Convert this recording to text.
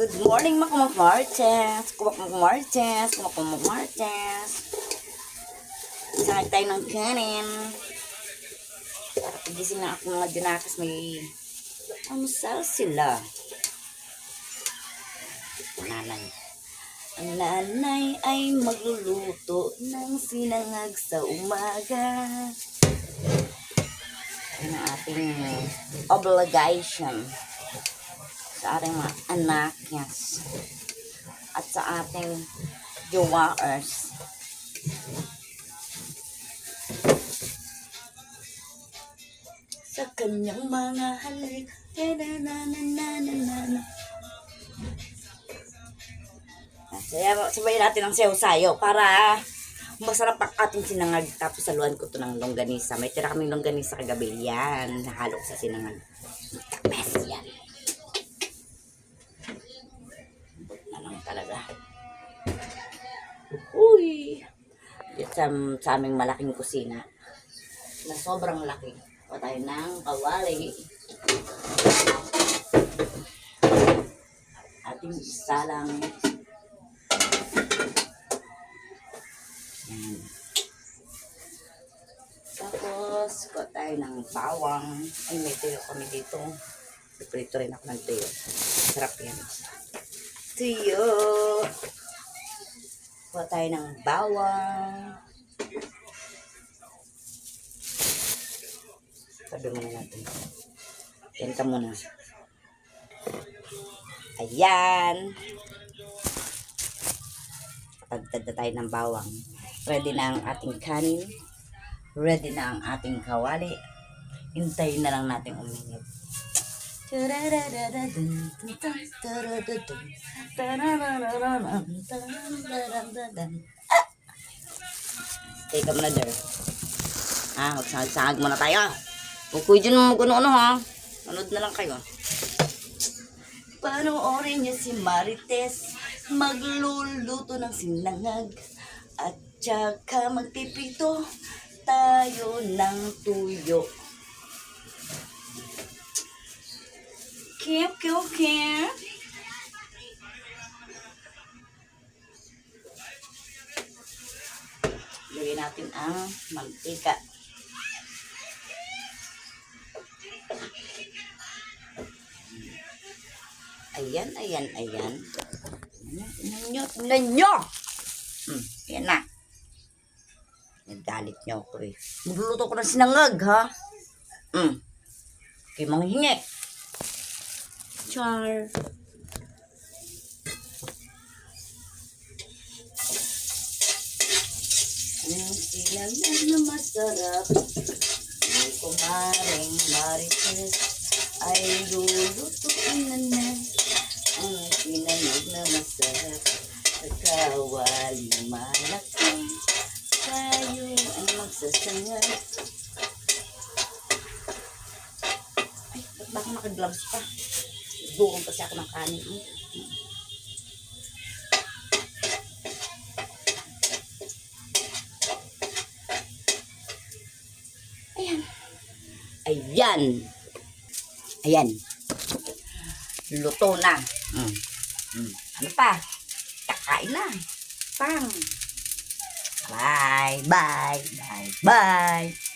Good morning mga kumakmartes. Kumakmartes. Kumakmartes. Sakit tayo ng kanin. Gising na ako mga dinakas may amusal sila. Nanay. Ang nanay ay magluluto ng sinangag sa umaga. Ang ating obligation sa ating mga anak, yes. At sa ating jowaers. Sa kanyang mga halik, na na na na na na na. Sabayin natin ang sayo-sayo para masarap ang ating sinangag. Tapos saluan ko to ng longganisa. May tira kaming longganisa kagabi. Yan. Nahalo sa sinangag. Best yan. Sa, sa aming malaking kusina. Na sobrang laki. O tayo ng kawali. Ating isa lang. Yan. Tapos, ko tayo ng bawang. Ay, may tuyo kami dito. Piprito rin ako ng tuyo. Sarap yan. Tuyo. Kuha tayo ng bawang. Pwede muna natin. Ka muna. Ayan. Pagtagda tayo ng bawang. Ready na ang ating kanin. Ready na ang ating kawali. Hintayin na lang natin uminit. Stay ka muna there. Ah, magsahag-sahag muna tayo. Ukuy dyan mo ano ha. Manood na lang kayo. Panoorin niyo si Marites magluluto ng sinangag at tsaka magpipito tayo ng tuyo. Kip, kip, kip. Lagyan natin ang mantika. Ayan, ayan, ayan. Tingnan nyo, tingnan nyo! Hmm, ayan na. Nagalit nyo ako eh. Magluluto ko ng sinangag, ha? Hmm. Okay, manghingi. Char. Ang sinangag na masarap. May kumaring marites ay lulutuin na na ang sinangag na masarap sa kawali malaki tayo ang magsasangag ay ba't ba ako nakagloves pa buong kasi ako ng kanin eh. ayan ayan ayan luto na. Mm. Mm. Ano pa? Kakain na. Pang. Bye, bye, bye, bye.